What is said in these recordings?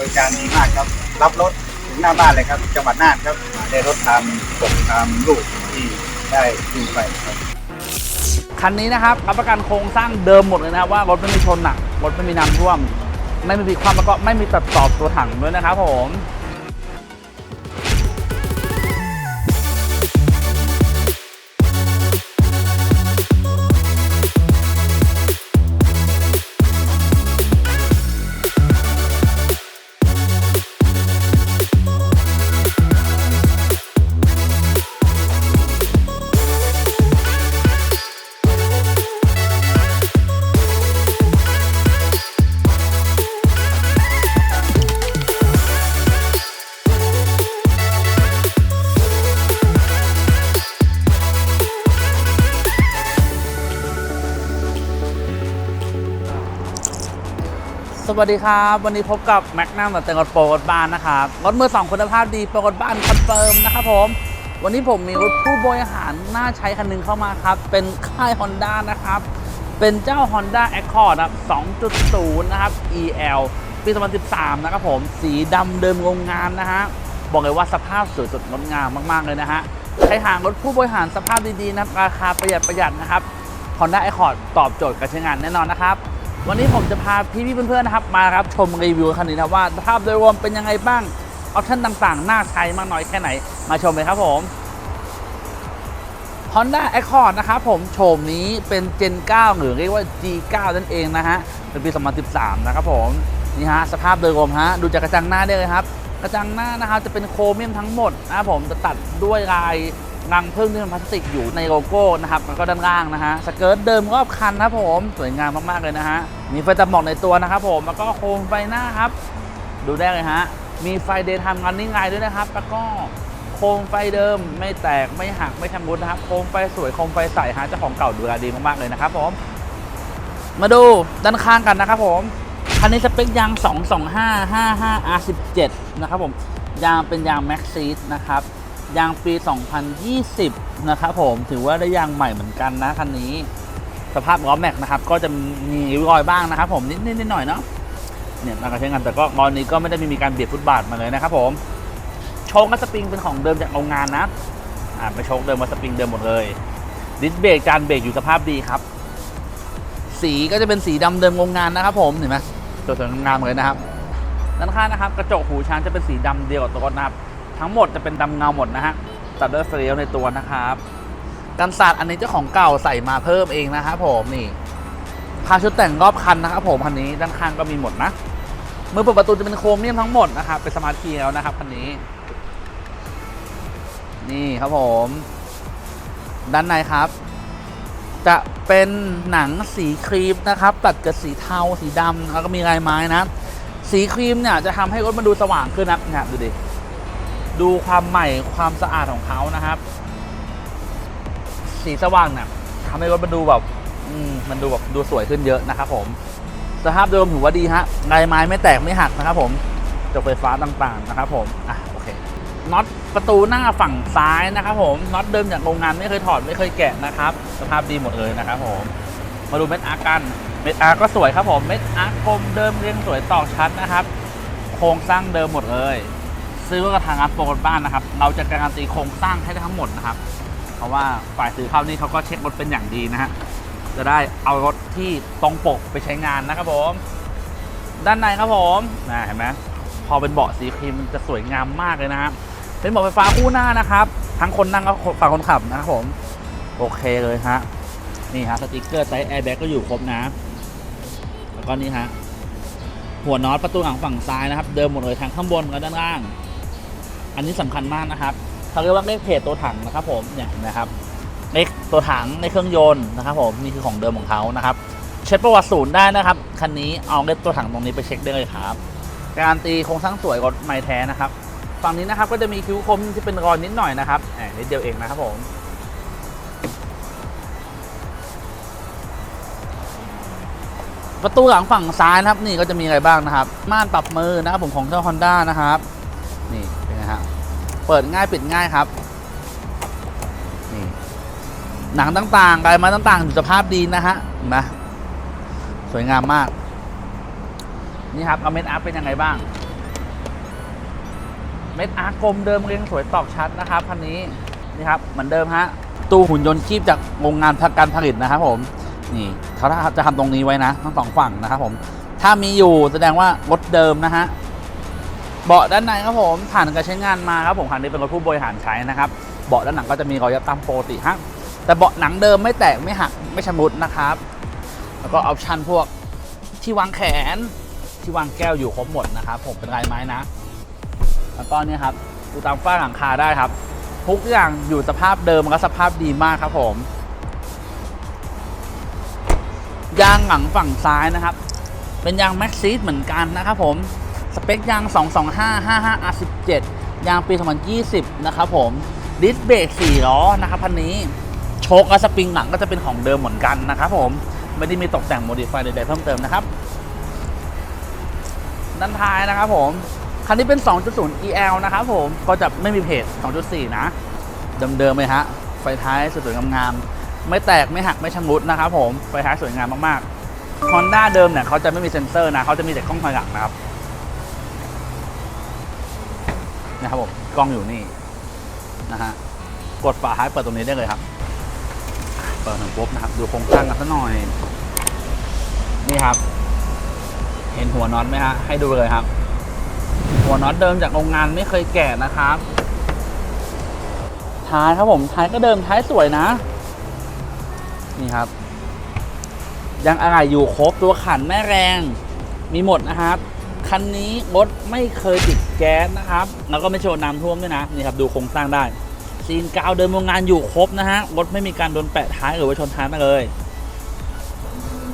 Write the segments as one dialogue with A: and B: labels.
A: บริการดีมากครับ รับรถถึงหน้าบ้านเลยครับ จังหวัดน่านครับ ได้รถตามปกตามรูปที่ได้ดูไปครับ
B: คันนี้นะครับรับประกันโครงสร้างเดิมหมดเลยนะครับว่ารถไม่มีชนหนักรถไม่มีน้ำท่วม ไม่มีความแล้วก็ไม่มีตัดต่อตัวถังด้วยนะครับผม สวัสดีครับ วันนี้พบกับแม็กนัมกับเต็งรถโปรรถบ้านนะครับรถมือสองคุณภาพดีโปรรถบ้านคอนเฟิร์มนะครับผม วันนี้ผมมีรถผู้บริหารน่าใช้คันหนึงเข้ามาครับ เป็นค่าย Honda นะครับ เป็นเจ้า Honda Accord นะครับ 2.0 นะครับ EL ปี 2013 นะครับผม สีดำเดิมโรงงานนะฮะ บอกเลยว่าสภาพสวยสดงดงามมากๆเลยนะฮะ ใครหารถผู้บริหารสภาพดีๆนะครับราคาประหยัดประหยัดนะครับ Honda Accord ตอบโจทย์การใช้งานแน่นอนนะครับ วันนี้ผมจะพาพี่ๆเพื่อนๆนะครับมาครับชมรีวิวคันนี้นะว่าสภาพโดยรวมเป็นยังไงบ้างออปชั่นต่างๆ น่าใช้มากน้อยแค่ไหน มาชมเลยครับผม Honda Accord นะครับผมโฉมนี้เป็น Gen 9 หรือเรียกว่า G9 นั่นเองนะฮะ เป็นปี 2013 นะครับผม นี่ฮะ สภาพโดยรวมฮะ ดูจากกระจังหน้าได้เลยครับ กระจังหน้านะครับจะเป็นโครเมียมทั้งหมดนะครับผมจะตัดด้วยลาย รังพึ่งที่เป็นพลาสติกอยู่ในโลโก้นะครับแล้วก็ด้านล่างนะฮะสเกิร์ตเดิมรอบคันนะผมสวยงามมากๆเลยนะฮะมีไฟตัดหมอกในตัวนะครับผมแล้วก็โคมไฟหน้าครับ ดูได้เลยฮะมีไฟเดย์ทม์รันนิ่งไลน์ด้วยนะครับ แล้วก็โคมไฟเดิมไม่แตกไม่หักไม่ชำรุดนะครับ โคมไฟสวยโคมไฟใสฮะเจ้าของเก่าดูแลดีมากๆเลยนะครับผมมาดูด้านข้างกันนะครับผมคันนี้สเปคยาง 22555 R17 นะครับผมยางเป็นยาง Max s e a t นะครับ ยางปี 2020 นะครับผมถือว่าได้ยางใหม่เหมือนกันนะคันนี้ สภาพล้อแม็กนะครับก็จะมีริ้วรอยบ้างนะครับผมนิดนิดๆหน่อยๆเนาะเนี่ยการใช้งานแต่ก็ตอนนี้ก็ไม่ได้มีการเบียดฟุตบาทมาเลยนะครับผมโชคกับสปริงเป็นของเดิมจากโรงงานนะอ่าไปโชคเดิมมาสปริงเดิมหมดเลยดิสเบรกการเบรกอยู่สภาพดีครับ สีก็จะเป็นสีดำเดิมโรงงานนะครับผมเห็นไหมสวยๆงามเลยนะครับด้านข้างนะครับ กระจกหูช้างจะเป็นสีดำเดียวกับตัวรถนะครับ ทั้งหมดจะเป็นดำเงาหมดนะฮะตัดด้วยเฟรลในตัวนะครับกันศาสตร์อันนี้เจ้าของเก่าใส่มาเพิ่มเองนะครับผมนี่พาชุดแต่งรอบคันนะครับผมคันนี้ด้านข้างก็มีหมดนะมือเปิดประตูจะเป็นโครเมียมทั้งหมดนะครับเป็นสมาร์ทคีย์แล้วนะครับคันนี้ นี่ครับผม ด้านในครับ จะเป็นหนังสีครีมนะครับ ตัดกับสีเทาสีดำแล้วก็มีลายไม้นะ สีครีมเนี่ยจะทำให้รถมันดูสว่างขึ้นนะเนี่ยดูดิ ดูความใหม่ความสะอาดของเขานะครับ สีสว่างเนี่ยทำให้รถมันดูแบบมมันดูแบบดูสวยขึ้นเยอะนะครับ ผม สภาพโดยรวมถือว่าดีฮะลายไม้ไม่แตกไม่หักนะครับ ผมจกไฟฟ้าต่างๆนะครับ ผมอะโอเคน็อตประตูหน้าฝั่งซ้ายนะครับ ผมน็อตเดิมจากโรงงานไม่เคยถอดไม่เคยแกะนะครับ สภาพดีหมดเลยนะครับ ผมมาดูเม็ดอาร์กันเม็ดอาร์ก็สวยครับผมเม็ดอาร์กลมเดิมเรียงสวยตอกชัดนะครับ โครงสร้างเดิมหมดเลย ซื้อกับทางร้านโปรบ้านนะครับ เราจะการันตีโครงสร้างให้ทั้งหมดนะครับ เพราะว่าฝ่ายซื้อเข้านี่เขาก็เช็ครถเป็นอย่างดีนะฮะ จะได้เอารถที่ตรงปกไปใช้งานนะครับผม ด้านในครับผมนะเห็นไหมพอเป็นเบาะสีครีมจะสวยงามมากเลยนะฮะ เป็นเบาะไฟฟ้าคู่หน้านะครับ ทั้งคนนั่งก็ฝั่งคนขับนะครับผม โอเคเลยฮะ นี่ฮะสติกเกอร์ไซส์แอร์แบ็กก็อยู่ครบนะ แล้วก็นี่ฮะหัวน็อตประตูหลังฝั่งซ้ายนะครับ เดิมหมดเลยทั้งข้างบนและด้านล่าง อันนี้สำคัญมากนะครับเขาเรียกว่าเลขเพจตัวถังนะครับ ผมเนี่ยนะครับในตัวถังในเครื่องยนต์นะครับ ผมนี่คือของเดิมของเขานะครับ เช็คประวัติศูนย์ได้นะครับคันนี้เอาเลขตัวถังตรงนี้ไปเช็คได้เลยครับการตีโครงสร้างสวยรถไม่แท้นะครับฝั่งนี้นะครับก็จะมีคิ้วคมที่เป็นรอยนิดหน่อยนะครับแหมนิดเดียวเองนะครับผมประตูหลังฝั่งซ้ายนะครับนี่ก็จะมีอะไรบ้างนะครับ ม่านปรับมือนะครับผมของเจ้า Honda นะครับ เปิดง่ายปิดง่ายครับนี่หนังต่างๆลายม้ต่างๆสภาพดีนะฮะเห็นไหมสวยงามมาก นี่ครับเอาเม็ดอัพเป็นยังไงบ้าง เม็ดอาร์กลมเดิมเรียงสวยตอกชัดนะครับคันนี้นี่ครับเหมือนเดิมฮะตู้หุ่นยนต์คีบจากโรงงานการผลิตนะครับผมนี่เขาจะทำตรงนี้ไว้นะ ทั้งสองฝั่งนะครับผม ถ้ามีอยู่แสดงว่ารถเดิมนะฮะ เบาะด้านในครับผมผ่านการใช้งานมาครับผมคันนี้เป็นรถผู้บริหารใช้นะครับเบาะด้านหลังก็จะมีรอยยับตามปกติฮะแต่เบาะหนังเดิมไม่แตกไม่หักไม่ชำรุดนะครับ แล้วก็ออปชันพวกที่วางแขนที่วางแก้วอยู่ครบหมดนะครับผมเป็นลายไม้นะ แล้วก็เนี่ยครับดูตามฝ้าหลังคาได้ครับ ทุกอย่างอยู่สภาพเดิมและสภาพดีมากครับผมยางหลังฝั่งซ้ายนะครับ เป็นยางแม็กซีเหมือนกันนะครับผม สเปคยาง 225 55 R17 ยางปี 2020 นะครับผมดิสเบรก4ล้อนะครับพันนี้ โชคและสปริงหลังก็จะเป็นของเดิมเหมือนกันนะครับผมไม่ได้มีตกแต่งโมดิฟายใดๆเพิ่มเติมนะครับ ด้านท้ายนะครับผมคันนี้เป็น 2.0 EL นะครับผมก็จะไม่มีเพจ2.4 นะเดิมๆเลยฮะไฟท้ายสวยๆงามๆไม่แตกไม่หักไม่ชำรุดนะครับผมไฟท้ายสวยงามมากๆ Honda เดิมเนี่ยเขาจะไม่มีเซ็นเซอร์นะเขาจะมีแต่กล้องถอยหลังนะครับ นะครับผมกล้องอยู่นี่นะฮะกดฝาท้ายเปิดตรงนี้ได้เลยครับ เปิดถึงปุ๊บนะครับดูโครงสร้างกันสักหน่อย นี่ครับ เห็นหัวน็อตไหมฮะให้ดูเลยครับ หัวน็อตเดิมจากโรงงานไม่เคยแกะนะครับ ท้ายครับผมท้ายก็เดิมท้ายสวยนะ นี่ครับ ยังอะไรอยู่ครบตัวขันแม่แรงมีหมดนะครับ คันนี้รถไม่เคยติดแก๊สนะครับ แล้วก็ไม่โชว์น้ำท่วมด้วยนะ นี่ครับดูโครงสร้างได้ซีนกาวเดิมโรงงานอยู่ครบนะฮะ รถไม่มีการโดนแปะท้ายหรือว่าชนท้ายมาเลย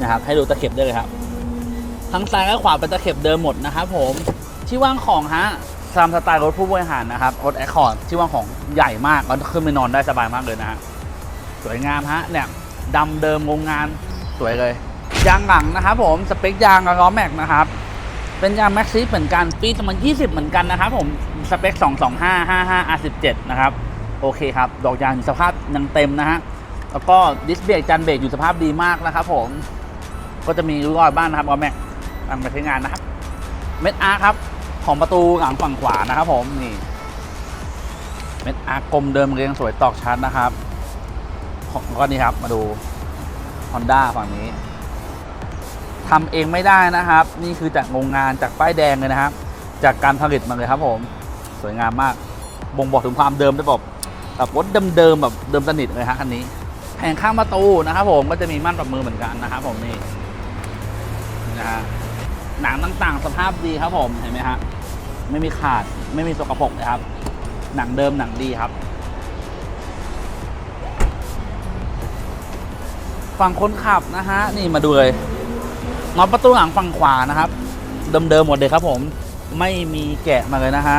B: นะครับ ให้ดูตะเข็บได้เลยครับ ทั้งซ้ายและขวาเป็นตะเข็บเดิมหมดนะครับผม ที่ว่างของฮะตามสไตล์รถผู้บริหารนะครับ รถแอคคอร์ดที่ว่างของใหญ่มากแล้วขึ้นไปนอนได้สบายมากเลยนะฮะ สวยงามฮะ เนี่ยดำเดิมโรงงานสวยเลย ยางหลังนะครับผม สเปคยางกับล้อแม็กนะครับ เป็นยางแม็กซีเหมือนกันปี2020 เหมือนกันนะครับผมสเปค 225 55 R17 นะครับ โอเคครับ ดอกยางอยู่สภาพยังเต็มนะฮะ แล้วก็ดิสเบรกจันเบรกอยู่สภาพดีมากนะครับผม ก็จะมีรอยบ้านนะครับล้อแม็กตามไปใช้งานนะครับ เม็ดอาร์ครับ ของประตูหลังฝั่งขวานะครับผม นี่ เม็ดอาร์กลมเดิมเรียงสวยตอกชัดนะครับ ก็นี่ครับมาดู Honda ฝั่งนี้ ทำเองไม่ได้นะครับ นี่คือจากโรงงานจากป้ายแดงเลยนะครับ จากการผลิตมาเลยครับผม สวยงามมาก บ่งบอกถึงความเดิมได้บอกแบบรถเดิมๆแบบเดิมสนิทเลยฮะคันนี้แผงข้างประตูนะครับ ผมก็จะมีม่านปรับมือเหมือนกันนะครับ ผมนี่นี่นะฮะหนังต่างๆ สภาพดีครับผมเห็นไหมฮะไม่มีขาดไม่มีสกปรกนะครับ หนังเดิมหนังดีครับ ฝั่งคนขับนะฮะนี่มาดูเลย น็อตประตูหลังฝั่งขวานะครับ เดิมๆหมดเลยครับผมไม่มีแกะมาเลยนะฮะ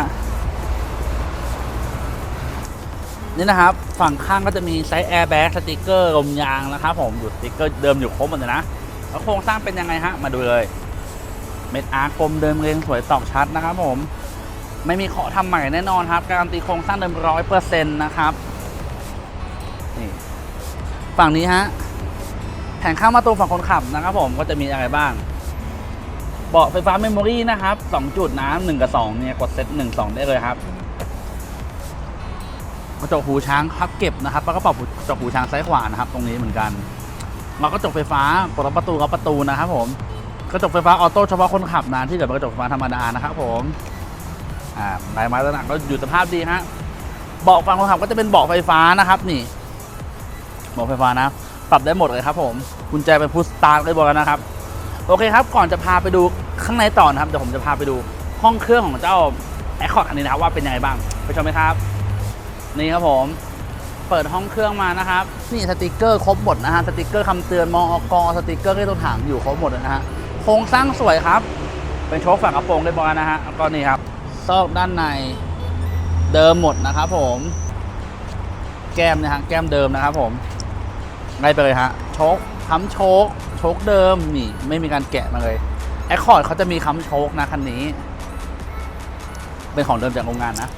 B: นี่นะครับ ฝั่งข้างก็จะมีไซส์แอร์แบ็กสติกเกอร์ลมยางนะครับผมอยู่สติกเกอร์เดิมอยู่ครบหมดเลยนะแล้วโครงสร้างเป็นยังไงฮะมาดูเลยเม็ดอาร์กลมเดิมเรียงสวยตอกชัดนะครับผมไม่มีเคาะทำใหม่แน่นอนครับ การันตีโครงสร้างเดิมร้อยเปอร์เซ็นต์นะครับนี่ฝั่งนี้ฮะ แผงข้างประตูฝั่งคนขับนะครับผมก็จะมีอะไรบ้าง เบาะไฟฟ้าเมมโมรี่นะครับ2จุดนะ1กับ2เนี่ยกดเซต1 2 ได้เลยครับกระจกหูช้างพับเก็บนะครับแล้วก็ปรับกระจกหูช้างซ้ายขวานะครับ ตรงนี้เหมือนกันแล้วก็กระจกไฟฟ้าปลดประตูกับประตูนะครับผมกระจกไฟฟ้าออโต้เฉพาะคนขับนะที่เหลือเป็นกระจกไฟฟ้าธรรมดานะครับผมอ่าลายไม้ตระหนักก็อยู่สภาพดีฮะเบาะฝั่งคนขับก็จะเป็นเบาะไฟฟ้านะครับ นี่เบาะไฟฟ้านะ ปรับได้หมดเลยครับผมกุญแจเป็นพุชสตาร์ทได้บอกแล้วนะครับ โอเคครับ ก่อนจะพาไปดูข้างในต่อนะครับเดี๋ยวผมจะพาไปดูห้องเครื่องของเจ้าแอคคอร์ดคันนี้นะครับว่าเป็นยังไงบ้างไปชมไหมครับ นี่ครับผมเปิดห้องเครื่องมานะครับ นี่สติกเกอร์ครบหมดนะฮะสติกเกอร์คำเตือนมองอกสติกเกอร์ที่ตัวถังอยู่ครบหมดนะฮะโครงสร้างสวยครับ เป็นโชคฝั่งกระโปรงได้บอลนะฮะแล้วก็นี่ครับซอกด้านในเดิมหมดนะครับผม แก้มนะฮะแก้มเดิมนะครับผม ไล่ไปเลยฮะโชคค้ำโชคโชคเดิมนี่ไม่มีการแกะมาเลยแอคคอร์ดเขาจะมีค้ำโชคนะคันนี้ เป็นของเดิมจากโรงงานนะ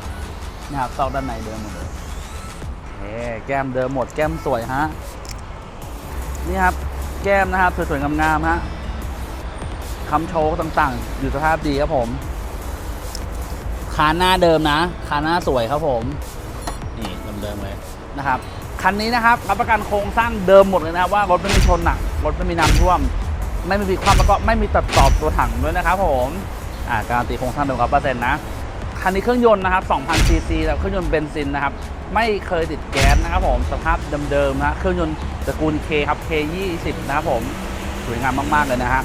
B: นะครับซอกด้านในเดิมหมดเลยเอ้แก้มเดิมหมดแก้มสวยฮะนี่ครับแก้มนะครับสวยๆงามๆฮะค้ำโชคต่างๆ อยู่สภาพดีครับผมคานหน้าเดิมนะคานหน้าสวยครับผม นี่เดิมๆเลยนะครับ คันนี้นะครับรับประกันโครงสร้างเดิมหมดเลยนะครับว่ารถไม่มีชนหนักรถไม่มีน้ำท่วม ไม่มีความแล้วก็ไม่มีตัดต่อตัวถังด้วยนะครับผมอ่าการันตีโครงสร้างเดิมครับเปอร์เซ็นต์นะคันนี้เครื่องยนต์นะครับ2,000ซีซีแล้วเครื่องยนต์เบนซินนะครับไม่เคยติดแก๊สนะครับผมสภาพเดิมๆนะเครื่องยนต์ตระกูล K ครับ K20 นะครับผมสวยงามมากๆเลยนะฮะ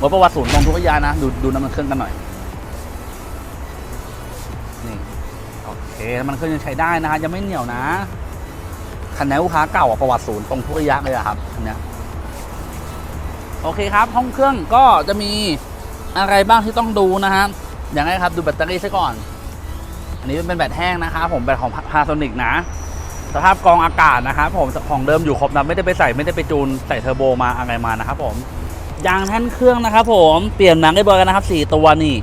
B: รถประวัติศูนย์ตรงทุกยานะ ดูดูน้ำมันเครื่องกันหน่อย โอเคน้ำมันเครื่องยังใช้ได้นะฮะยังไม่เหนียวนะคันนี้ลูกค้าเก่าอะประวัติศูนย์ตรงทุกอยางเลยอะครับคันเนี้ยโอเคครับ ห้องเครื่องก็จะมีอะไรบ้างที่ต้องดูนะฮะอย่างแรกครับดูแบตเตอรี่ซะก่อน อันนี้เป็นแบตแห้งนะครับผมแบตของพาโซนิกนะสภาพกรองอากาศนะครับผมของเดิมอยู่ครบนะไม่ได้ไปใส่ไม่ได้ไปจูนใส่เทอร์โบมาอะไรมานะครับผมยางแท่นเครื่องนะครับผมเปลี่ยนหนังได้เบอร์กันนะครับ4ตัวนี่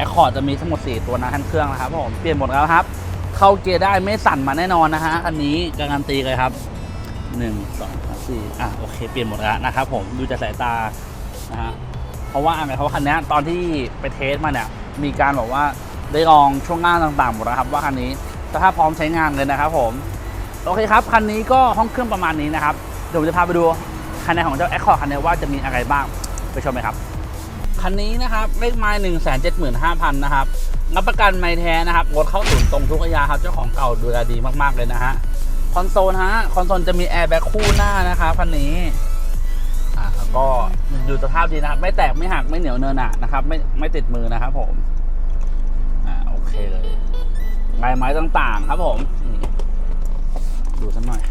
B: แอคคอร์ดจะมีทั้งหมด 4 ตัวนะแท่นเครื่องนะครับผมเปลี่ยนหมดแล้วครับ เข้าเกียร์ได้ไม่สั่นมาแน่นอนนะฮะอันนี้การันตีเลยครับ 1 2 3 4อะโอเคเปลี่ยนหมดแล้วนะครับผมดูจากสายตานะฮะเพราะว่าอะไรเพราะคันนี้ตอนที่ไปเทสมาเนี่ยมีการบอกว่าได้ลองช่วงล่าต่างๆหมดแล้วครับว่าคันนี้สภาพพร้อมใช้งานเลยนะครับผมโอเคครับคันนี้ก็ห้องเครื่องประมาณนี้นะครับเดี๋ยวผมจะพาไปดูคันในของเจ้า Accord คันนี้ว่าจะมีอะไรบ้างไปชมเลยครับ คันนี้นะครับเลขไม้หนึ่งแสนเจ็ดหมื่นห้าพันนะครับรับประกันไม่แท้นะครับรถเข้าศูนย์ตรงทุกระยะครับ เจ้าของเก่าดูแลดีมากๆเลยนะฮะคอนโซลฮะคอนโซลจะมีแอร์แบ็คคู่หน้านะครับคันนี้อ่าก็อยู่สภาพดีนะครับ ไม่แตกไม่หักไม่เหนียวเนินหนะนะครับ ไม่ไม่ติดมือนะครับผมอ่าโอเคเลยลายไม้ต่างๆ ครับผมดูสักหน่อย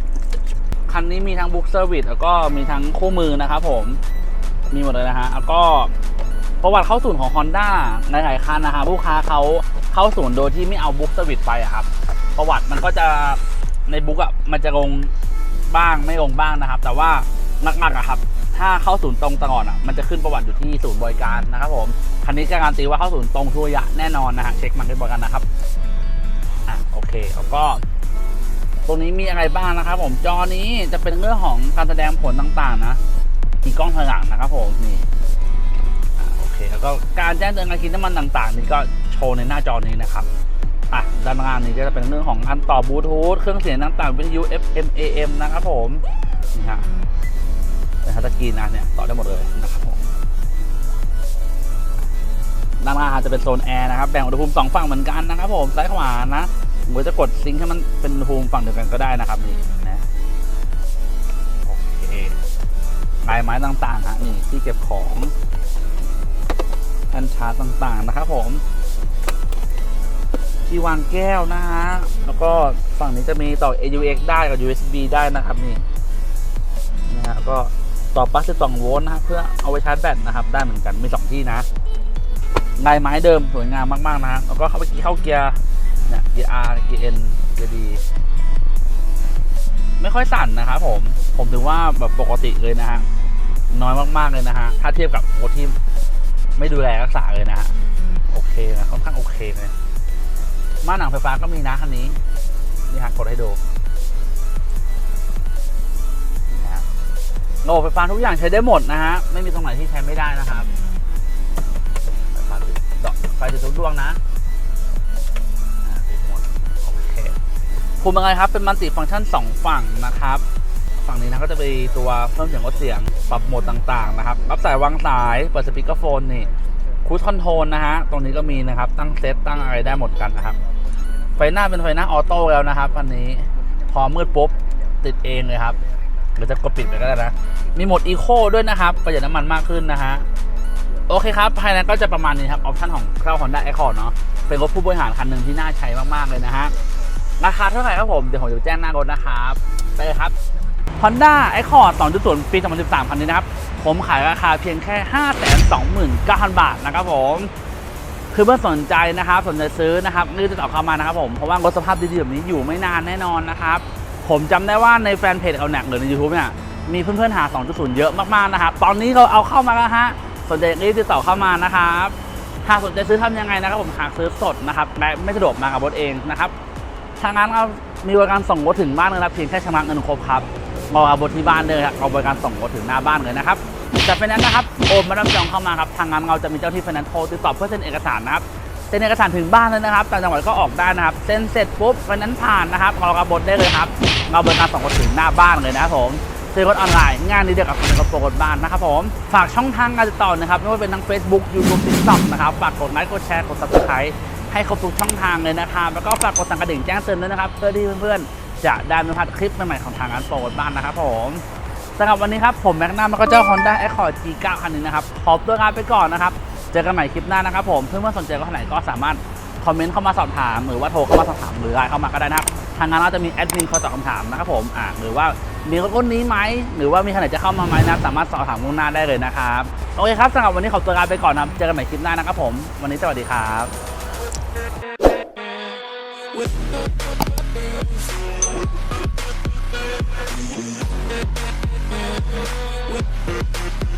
B: คันนี้มีทั้งบุ๊กเซอร์วิสแล้วก็มีทั้งคู่มือนะครับผมมีหมดเลยนะฮะแล้วก็ ประวัติเข้าศูนย์ของ Honda ในหลายคันนะฮะลูกค้าเขาเข้าศูนย์โดยที่ไม่เอาบุ๊กเซอร์วิสไปอะครับ ประวัติมันก็จะในบุ๊กอะมันจะลงบ้างไม่ลงบ้างนะครับ แต่ว่าหนักๆอะครับ ถ้าเข้าศูนย์ตรงตลอดอะมันจะขึ้นประวัติอยู่ที่ศูนย์บริการนะครับผมคันนี้การันตีว่าเข้าศูนย์ตรงทุกระยะแน่นอนนะฮะเช็คมันกันบริการนะครับอะโอเคแล้วก็ตรงนี้มีอะไรบ้างนะครับ ผมจอนี้จะเป็นเรื่องของการแสดงผลต่างๆ นะมีกล้องถอยหลังนะครับผมนี่ เคแล้วก็การแจ้งเตือนการกินน้ำมันต่างๆ นี่ก็โชว์ในหน้าจอนี้นะครับอะด้านล่างนี้ก็จะเป็นเรื่องของการต่อบลูทูธเครื่องเสียงต่างๆวิทยุ FM AM นะครับผมนี่ฮะเป็นทัชสกรีนนะเนี่ยต่อได้หมดเลยนะครับผมด้านล่างจะเป็นโซนแอร์นะครับแบ่งอุณหภูมิสองฝั่งเหมือนกันนะครับผมซ้ายขวานะหรือจะกดซิงค์ให้มันเป็นอุณหภูมิฝั่งเดียวกันก็ได้นะครับนี่นะโอเคลายไม้ต่างๆฮะนี่ที่เก็บของ แผ่นชาร์จต่างๆนะครับผมที่วางแก้วนะฮะ แล้วก็ฝั่งนี้จะมีต่อ AUX ได้กับ USB ได้นะครับนี่นะฮะก็ต่อปลั๊ก12โวลต์นะ เพื่อเอาไว้ชาร์จแบตนะครับ ได้เหมือนกันมีสองที่นะลายไม้เดิมสวยงามมาก ๆ นะฮะแล้วก็เข้าไปเข้าเกียร์เนี่ยเกียร์ R เกียร์ N เกียร์ D ไม่ค่อยสั่นนะครับผมผมถือว่าแบบปกติเลยนะฮะน้อยมาก ๆ เลยนะฮะถ้าเทียบกับรถที่ ไม่ดูแลรักษาเลยนะฮะโอเคนะค่อนข้างโอเคเลยม่านหนังไฟฟ้าก็มีนะคันนี้นี่ฮะกดให้ดูนี่ฮะระบบไฟฟ้าทุกอย่างใช้ได้หมดนะฮะไม่มีตรงไหนที่ใช้ไม่ได้นะครับไฟฟ้าติดดอกไฟติดทุกดวงนะอ่าปิดหมดโอเคคุมยังไงครับเป็นมัลติฟังก์ชัน2ฝั่งนะครับ ฝั่งนี้นะก็จะเป็นตัวเพิ่มเสียงลดเสียงปรับโหมดต่างๆนะครับรับสายวางสายเปิดสปีกเกอร์โฟนนี่คูดคอนโทรลนะฮะตรงนี้ก็มีนะครับตั้งเซตตั้งอะไรได้หมดกันนะครับ ไฟหน้าเป็นไฟหน้าออโต้แล้วนะครับอันนี้พอมืดปุ๊บติดเองเลยครับหรือจะกดปิดไปก็ได้นะ มีโหมดอีโคด้วยนะครับประหยัดน้ำมันมากขึ้นนะฮะโอเคครับ ภายในก็จะประมาณนี้ครับ ออปชั่นของเครื่อง Honda Accord เนาะเป็นรถผู้บริหารคันหนึ่งที่น่าใช้มาก ๆ เลยนะฮะ ราคาเท่าไหร่ครับผม เดี๋ยวผมจะแจ้งหน้ารถนะครับ ไปเลยครับ Honda Accord 2.0 ปี 2013 คันนี้นะครับ ผมขายราคาเพียงแค่ 529,000 บาทนะครับผม คือเมื่อสนใจนะครับ สนใจซื้อนะครับรีบติดต่อเข้ามานะครับผม เพราะว่ารถสภาพดีๆแบบนี้อยู่ไม่นานแน่นอนนะครับ ผมจำได้ว่าในแฟนเพจเอาแนกหรือใน YouTube เนี่ย มีเพื่อนๆหา 2.0 เยอะมากๆนะครับ ตอนนี้เราเอาเข้ามาแล้วฮะ สนใจรีบติดต่อเข้ามานะครับ หากสนใจซื้อทำยังไงนะครับ ผมหากซื้อสดนะครับและไม่สะดวกมากับรถเองนะครับทางนั้นเรามีบริการส่งรถถึงบ้านเลยนะเพียงแค่ชำระเงินครบครับ มาเอารถที่บ้านเลยครับเอาบริการส่งรถถึงหน้าบ้านเลยนะครับแต่เป็นนั้นนะครับโอนมารับจองเข้ามาครับทางนั้นเราจะมีเจ้าที่ไฟแนนซ์โทรติดต่อเพื่อเซ็นเอกสารนะครับเซ็นเอกสารถึงบ้านเลยนะครับต่างจังหวัดก็ออกได้นะครับเซ็นเสร็จปุ๊บวันนั้นผ่านนะครับเรากระบดได้เลยครับเราบริการส่งคนถึงหน้าบ้านเลยนะครับผมซื้อรถออนไลน์งานนี้เดียวกับคนกระโปรงรถบ้านนะครับผม ฝากช่องทางการติดต่อนะครับไม่ว่าเป็นทั้ง Facebook YouTube TikTok นะครับ ฝากกดไลค์กดแชร์กด Subscribe ให้ครบทุกช่องทางเลยนะครับ แล้วก็ฝากกดสั่นกระดิ่งแจ้งเตือนด้วยนะครับ เพื่อที่เพื่อนๆ จะได้ไม่พลาดคลิปใหม่ๆของทางร้านโปรดบ้านนะครับผมสำหรับวันนี้ครับผมแม็กนัมแล้วก็เจ้า Honda Accord G9 คันนี้นะครับขอตัวลาไปก่อนนะครับ เจอกันใหม่คลิปหน้านะครับผมเพื่อนๆสนใจรถคันไหนก็สามารถคอมเมนต์เข้ามาสอบถาม หรือว่าโทรเข้ามาสอบถามหรือไลน์เข้ามาก็ได้นะครับ ทางงานเราจะมีแอดมินคอยตอบคำถามนะครับผมอ่าหรือว่ามีรถรุ่นนี้ไหมหรือว่ามีคันไหนจะเข้ามาไหมนะสามารถสอบถามล่วงหน้าได้เลยนะครับโอเคครับสำหรับวันนี้ขอตัวลาไปก่อนนะครับเจอกันใหม่คลิปหน้านะครับผม วันนี้สวัสดีครับ
C: Thank you.